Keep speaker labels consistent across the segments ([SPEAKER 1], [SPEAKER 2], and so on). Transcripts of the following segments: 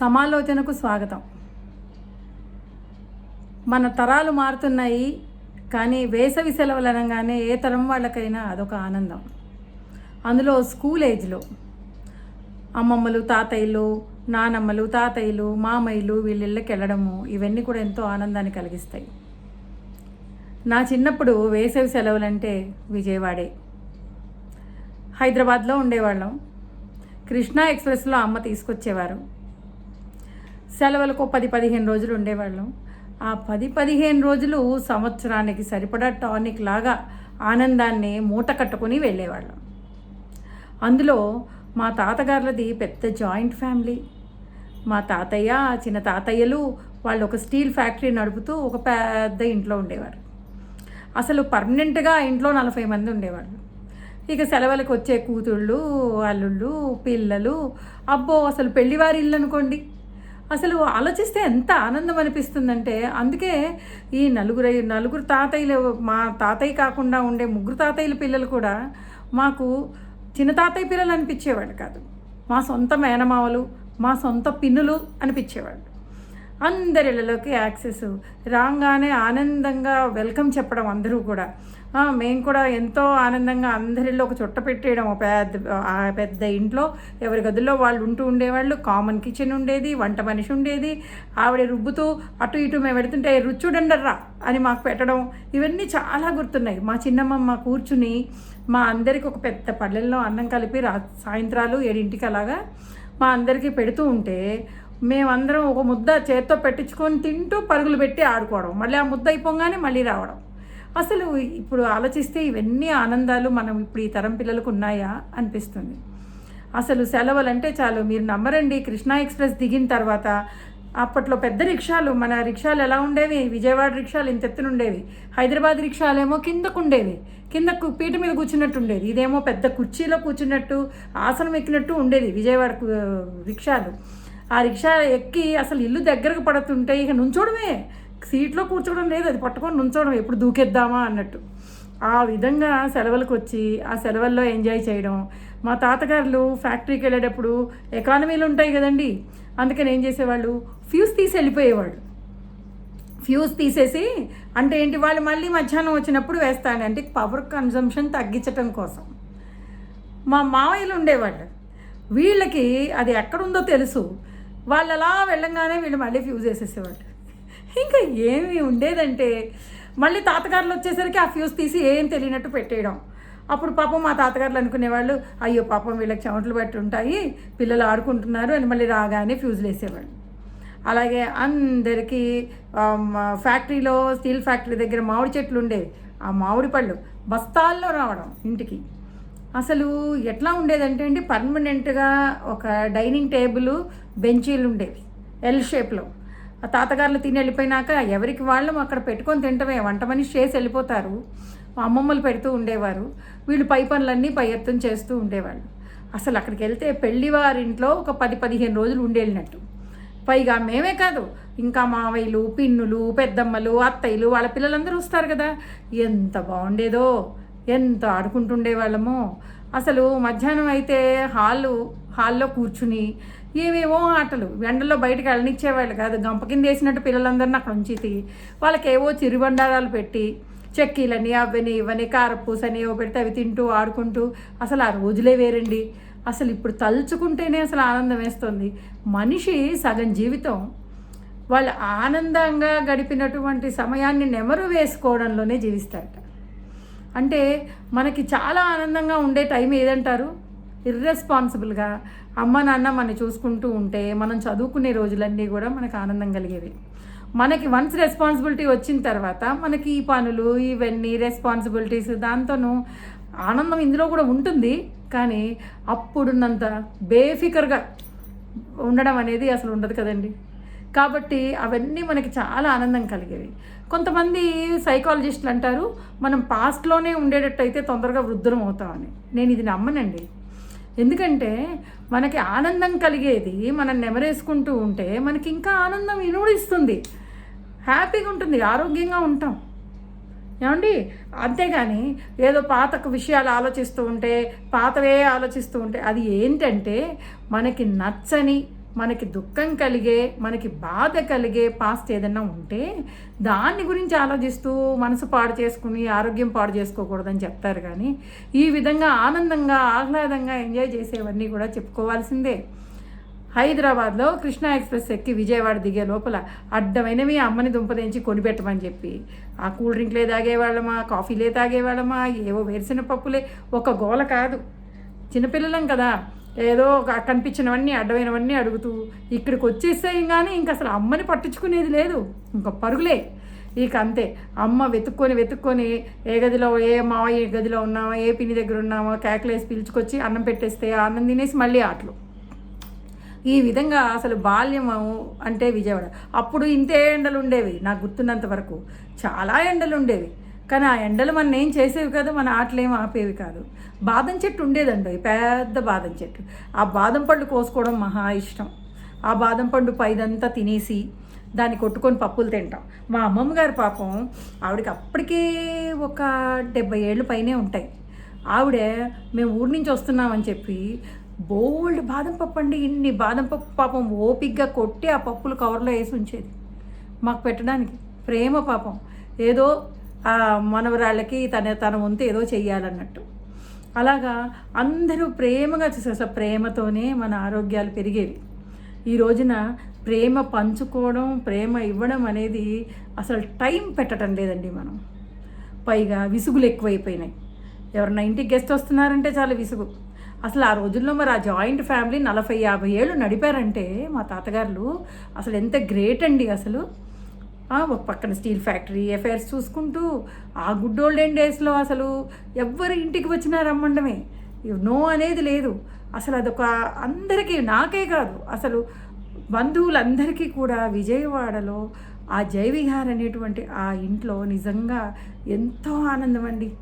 [SPEAKER 1] సమాలోచనకు స్వాగతం. మన తరాలు మారుతున్నాయి కానీ వేసవి సెలవులు అనగానే ఏ తరం వాళ్ళకైనా అదొక ఆనందం. అందులో స్కూల్ ఏజ్లో అమ్మమ్మలు తాతయ్యలు నానమ్మలు తాతయ్యలు మామయ్యలు వీళ్ళిళ్ళకి వెళ్ళడము ఇవన్నీ కూడా ఎంతో ఆనందాన్ని కలిగిస్తాయి. నా చిన్నప్పుడు వేసవి సెలవులంటే విజయవాడే. హైదరాబాద్లో ఉండేవాళ్ళం. కృష్ణా ఎక్స్ప్రెస్లో అమ్మ తీసుకొచ్చేవారు. సెలవులకు పది పదిహేను రోజులు ఉండేవాళ్ళం. ఆ పది పదిహేను రోజులు సంవత్సరానికి సరిపడా టానిక్ లాగా ఆనందాన్ని మూట కట్టుకుని వెళ్ళేవాళ్ళం. అందులో మా తాతగారులది పెద్ద జాయింట్ ఫ్యామిలీ. మా తాతయ్య చిన్న తాతయ్యలు వాళ్ళు ఒక స్టీల్ ఫ్యాక్టరీ నడుపుతూ ఒక పెద్ద ఇంట్లో ఉండేవారు. అసలు పర్మనెంట్గా ఇంట్లో నలభై మంది ఉండేవాళ్ళు. ఇక సెలవులకు వచ్చే కూతుళ్ళు అల్లుళ్ళు పిల్లలు అబ్బో అసలు పెళ్ళివారి ఇల్లు అనుకోండి. అసలు ఆలోచిస్తే ఎంత ఆనందం అనిపిస్తుందంటే అందుకే ఈ నలుగురు నలుగురు తాతయ్యలు మా తాతయ్య కాకుండా ఉండే ముగ్గురు తాతయ్యల పిల్లలు కూడా మాకు చిన్న తాతయ్య పిల్లలు అనిపించేవాళ్ళు కాదు. మా సొంత మేనమావలు మా సొంత పిన్నులు అనిపించేవాళ్ళు. అందరిలలోకి యాక్సెస్. రాగానే ఆనందంగా వెల్కమ్ చెప్పడం అందరూ కూడా. మేము కూడా ఎంతో ఆనందంగా అందరిలో ఒక చుట్ట పెట్టేయడం. ఒక పెద్ద ఆ పెద్ద ఇంట్లో ఎవరి గదుల్లో వాళ్ళు ఉంటూ ఉండేవాళ్ళు. కామన్ కిచెన్ ఉండేది వంట మనిషి ఉండేది. ఆవిడ రుబ్బుతూ అటు ఇటు మేము పెడుతుంటే రుచి అని మాకు పెట్టడం. ఇవన్నీ చాలా గుర్తున్నాయి. మా చిన్నమ్మ కూర్చుని మా అందరికి ఒక పెద్ద పళ్ళెల్లో అన్నం కలిపి రా సాయంత్రాలు ఏడింటికి అలాగా మా అందరికీ పెడుతూ ఉంటే మేమందరం ఒక ముద్ద చేత్తో పెట్టించుకొని తింటూ పరుగులు పెట్టి ఆడుకోవడం. మళ్ళీ ఆ ముద్ద అయిపోగానే మళ్ళీ రావడం. అసలు ఇప్పుడు ఆలోచిస్తే ఇవన్నీ ఆనందాలు మనం ఇప్పుడు ఈ తరం పిల్లలకు ఉన్నాయా అనిపిస్తుంది. అసలు సెలవులు అంటే చాలు మీరు నమ్మరండి. కృష్ణా ఎక్స్ప్రెస్ దిగిన తర్వాత అప్పట్లో పెద్ద రిక్షాలు మన రిక్షాలు ఎలా ఉండేవి? విజయవాడ రిక్షాలు ఇంత ఎత్తున ఉండేవి. హైదరాబాద్ రిక్షాలేమో కిందకు ఉండేవి. కిందకు పీట మీద కూర్చున్నట్టు ఉండేది. ఇదేమో పెద్ద కుర్చీలో కూర్చున్నట్టు ఆసనం ఎక్కినట్టు ఉండేది విజయవాడ రిక్షాలు. ఆ రిక్షా ఎక్కి అసలు ఇల్లు దగ్గరకు పడుతుంటే ఇక నుంచోడమే. సీట్లో కూర్చోవడం లేదు అది పట్టుకొని నుంచోవడం ఎప్పుడు దూకేద్దామా అన్నట్టు. ఆ విధంగా సెలవులకు వచ్చి ఆ సెలవుల్లో ఎంజాయ్ చేయడం. మా తాతగారులు ఫ్యాక్టరీకి వెళ్ళేటప్పుడు ఎకానమీలు ఉంటాయి కదండి. అందుకని ఏం చేసేవాళ్ళు? ఫ్యూజ్ తీసి వెళ్ళిపోయేవాళ్ళు. ఫ్యూజ్ తీసేసి అంటే ఏంటి వాళ్ళు మళ్ళీ మధ్యాహ్నం వచ్చినప్పుడు వేస్తాను. అంటే పవర్ కన్జంప్షన్ తగ్గించటం కోసం. మా మావయ్యలు ఉండేవాళ్ళు. వీళ్ళకి అది ఎక్కడుందో తెలుసు. వాళ్ళు అలా వెళ్ళంగానే వీళ్ళు మళ్ళీ ఫ్యూజ్ వేసేసేవాళ్ళు ఇంకా ఏమి ఉండేదంటే మళ్ళీ తాతగారులు వచ్చేసరికి ఆ ఫ్యూజ్ తీసి ఏం తెలియనట్టు పెట్టేయడం. అప్పుడు పాపం మా తాతగారులు అనుకునేవాళ్ళు అయ్యో పాపం వీళ్ళకి చెమటలు పెట్టి ఉంటాయి పిల్లలు ఆడుకుంటున్నారు అని మళ్ళీ రాగానే ఫ్యూజ్లు వేసేవాళ్ళు అలాగే అందరికీ ఫ్యాక్టరీలో స్టీల్ ఫ్యాక్టరీ దగ్గర మామిడి చెట్లు ఉండేవి ఆ మామిడి పళ్ళు బస్తాల్లో రావడం ఇంటికి. అసలు ఎట్లా ఉండేదంటే అండి పర్మనెంట్గా ఒక డైనింగ్ టేబుల్ బెంచీలు ఉండేవి ఎల్ షేప్లో ఆ తాతగారులు తిని వెళ్ళిపోయినాక ఎవరికి వాళ్ళు అక్కడ పెట్టుకొని తింటమే వంట మనిషి చేసి వెళ్ళిపోతారు. అమ్మమ్మలు పెడుతూ ఉండేవారు. వీళ్ళు పై పనులన్నీ పై ఎత్తున చేస్తూ ఉండేవాళ్ళు. అసలు అక్కడికి వెళ్తే పెళ్ళివారింట్లో ఒక పది పదిహేను రోజులు ఉండేళ్ళినట్టు. పైగా మేమే కాదు ఇంకా మావయ్యలు పిన్నులు పెద్దమ్మలు అత్తయ్యలు వాళ్ళ పిల్లలందరూ వస్తారు కదా. ఎంత బాగుండేదో. ఎంత ఆడుకుంటుండే వాళ్ళమో. అసలు మధ్యాహ్నం అయితే హాలు హాల్లో కూర్చుని ఏవేవో ఆటలు ఎండల్లో బయటకు వెళ్ళనిచ్చేవాళ్ళు కాదు. గంప కింద వేసినట్టు పిల్లలందరిని అక్కడ ఉంచితి వాళ్ళకి ఏవో చిరుబండారాలు పెట్టి చెక్కీలని అవని ఇవని కారపూసని ఏవో పెడితే అవి తింటూ ఆడుకుంటూ అసలు ఆ రోజులే వేరండి. అసలు ఇప్పుడు తలుచుకుంటేనే అసలు ఆనందం వేస్తుంది. మనిషి సగం జీవితం వాళ్ళు ఆనందంగా గడిపినటువంటి సమయాన్ని నెమరు వేసుకోవడంలోనే జీవిస్తాడు. అంటే మనకి చాలా ఆనందంగా ఉండే టైం ఏదంటారు? ఇర్రెస్పాన్సిబుల్గా అమ్మ నాన్న మన చూసుకుంటూ ఉంటే మనం చదువుకునే రోజులన్నీ కూడా మనకు ఆనందం కలిగేవి. మనకి వన్స్ రెస్పాన్సిబిలిటీ వచ్చిన తర్వాత మనకి ఈ పనులు ఇవన్నీ రెస్పాన్సిబిలిటీస్ దాంతోనూ ఆనందం ఇందులో కూడా ఉంటుంది. కానీ అప్పుడున్నంత బేఫికర్గా ఉండడం అనేది అసలు ఉండదు కదండి. కాబట్టి అవన్నీ మనకి చాలా ఆనందం కలిగేవి. కొంతమంది సైకాలజిస్టులు అంటారు మనం పాస్ట్లోనే ఉండేటట్టయితే తొందరగా వృద్ధులం అవుతామని. నేను ఇది నమ్మనండి. ఎందుకంటే మనకి ఆనందం కలిగేది మనం నెమరేసుకుంటూ ఉంటే మనకి ఇంకా ఆనందం ఇనుడిస్తుంది హ్యాపీగా ఉంటుంది ఆరోగ్యంగా ఉంటాం. ఏమండి? అంతేగాని ఏదో పాత విషయాలు ఆలోచిస్తూ ఉంటే పాతవే ఆలోచిస్తూ ఉంటే అది ఏంటంటే మనకి నచ్చని మనకి దుఃఖం కలిగే మనకి బాధ కలిగే పాస్ట్ ఏదైనా ఉంటే దాన్ని గురించి ఆలోచిస్తూ మనసు పాడు చేసుకుని ఆరోగ్యం పాడు చేసుకోకూడదని చెప్తారు కానీ ఈ విధంగా ఆనందంగా ఆహ్లాదంగా ఎంజాయ్ చేసేవన్నీ కూడా చెప్పుకోవాల్సిందే. హైదరాబాద్లో కృష్ణా ఎక్స్ప్రెస్ ఎక్కి విజయవాడ దిగే లోపల అడ్డమైనవి అమ్మని దుంపదించి కొనిపెట్టమని చెప్పి ఆ కూల్ డ్రింక్లే తాగేవాళ్ళమా కాఫీలే తాగేవాళ్ళమా ఏవో వేరుసిన పప్పులే ఒక గోల కాదు. చిన్నపిల్లలం కదా. ఏదో ఒక కనిపించినవన్నీ అడ్డమైనవన్నీ అడుగుతూ ఇక్కడికి వచ్చేసాయి కానీ ఇంక అసలు అమ్మని పట్టించుకునేది లేదు. ఇంకా పరుగులే. ఇక అంతే. అమ్మ వెతుక్కొని వెతుక్కొని ఏ గదిలో ఏ మావ ఏ గదిలో ఉన్నామా ఏ పిన్ని దగ్గర ఉన్నామా కేకలేసి పిలుచుకొచ్చి అన్నం పెట్టేస్తే అన్నం తినేసి మళ్ళీ ఆటలు. ఈ విధంగా అసలు బాల్యం అంటే విజయవాడ. అప్పుడు ఇంతే ఎండలు ఉండేవి నాకు గుర్తున్నంత వరకు. చాలా ఎండలు ఉండేవి. కానీ ఆ ఎండలు మన ఏం చేసేవి కాదు మన ఆటలు ఏం ఆపేవి కాదు. బాదం చెట్టు ఉండేదండి పెద్ద బాదం చెట్టు. ఆ బాదం పండు కోసుకోవడం మహా ఇష్టం. ఆ బాదం పండు పైదంతా తినేసి దాన్ని కొట్టుకొని పప్పులు తింటాం. మా అమ్మమ్మ గారు పాపం ఆవిడకి అప్పటికే ఒక డెబ్బై ఏళ్ళు పైనే ఉంటాయి. ఆవిడ మేము ఊరి నుంచి వస్తున్నామని చెప్పి బోల్డ్ బాదం పప్పు అండి ఇన్ని బాదం పప్పు పాపం ఓపిగ్గా కొట్టి ఆ పప్పులు కవర్లో వేసి ఉంచేది. మాకు పెట్టడానికి ప్రేమ పాపం. ఏదో ఆ మనవరాళ్ళకి తన తన వంతు ఏదో చెయ్యాలన్నట్టు. అలాగా అందరూ ప్రేమగా చూసారు అసలు ప్రేమతోనే మన ఆరోగ్యాలు పెరిగేవి. ఈ రోజున ప్రేమ పంచుకోవడం ప్రేమ ఇవ్వడం అనేది అసలు టైం పెట్టడం లేదండి మనం. పైగా విసుగులు ఎక్కువైపోయినాయి. ఎవరన్నా ఇంటికి గెస్ట్ వస్తున్నారంటే చాలా విసుగు. అసలు ఆ రోజుల్లో మరి ఆ జాయింట్ ఫ్యామిలీ నలభై యాభై ఏళ్ళు నడిపారంటే మా తాతగారులు అసలు ఎంత గ్రేట్ అండి అసలు. ఒక పక్కన స్టీల్ ఫ్యాక్టరీ ఎఫైర్స్ చూసుకుంటూ ఆ గుడ్ ఓల్డెన్ డేస్లో అసలు ఎవ్వరు ఇంటికి వచ్చినా రమ్మండమే. నో అనేది లేదు. అసలు అదొక అందరికీ నాకే కాదు. అసలు బంధువులందరికీ కూడా విజయవాడలో ఆ జైవిహార్ అనేటువంటి ఆ ఇంట్లో నిజంగా ఎంతో ఆనందం అండి.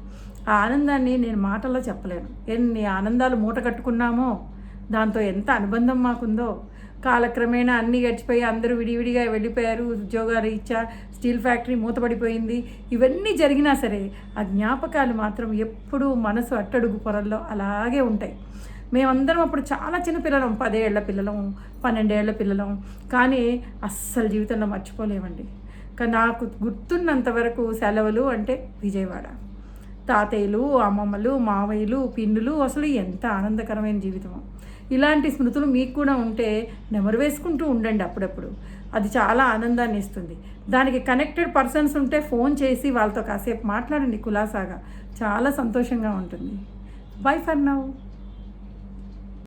[SPEAKER 1] ఆ ఆనందాన్ని నేను మాటల్లో చెప్పలేను. ఎన్ని ఆనందాలు మూట కట్టుకున్నామో దాంతో ఎంత అనుబంధం మాకుందో కాలక్రమేణా అన్నీ గడిచిపోయి అందరూ విడివిడిగా వెళ్ళిపోయారు ఉద్యోగాలు ఇచ్చా స్టీల్ ఫ్యాక్టరీ మూతపడిపోయింది. ఇవన్నీ జరిగినా సరే ఆ జ్ఞాపకాలు మాత్రం ఎప్పుడూ మనసు అట్టడుగు పొరల్లో అలాగే ఉంటాయి. మేమందరం అప్పుడు చాలా చిన్న పిల్లలం పదేళ్ళ పిల్లలం పన్నెండేళ్ళ పిల్లలం. కానీ అస్సలు జీవితంలో మర్చిపోలేమండి. కానీ నాకు గుర్తున్నంత వరకు సెలవులు అంటే విజయవాడ. తాతయ్యలు అమ్మమ్మలు మావయ్యలు పిన్నులు అసలు ఎంత ఆనందకరమైన జీవితం ఇలాంటి స్మృతులు మీకు కూడా ఉంటే నెమరు వేసుకుంటూ ఉండండి అప్పుడప్పుడు. అది చాలా ఆనందాన్ని ఇస్తుంది. దానికి కనెక్టెడ్ పర్సన్స్ ఉంటే ఫోన్ చేసి వాళ్ళతో కాసేపు మాట్లాడండి కులాసాగా. చాలా సంతోషంగా ఉంటుంది. By for now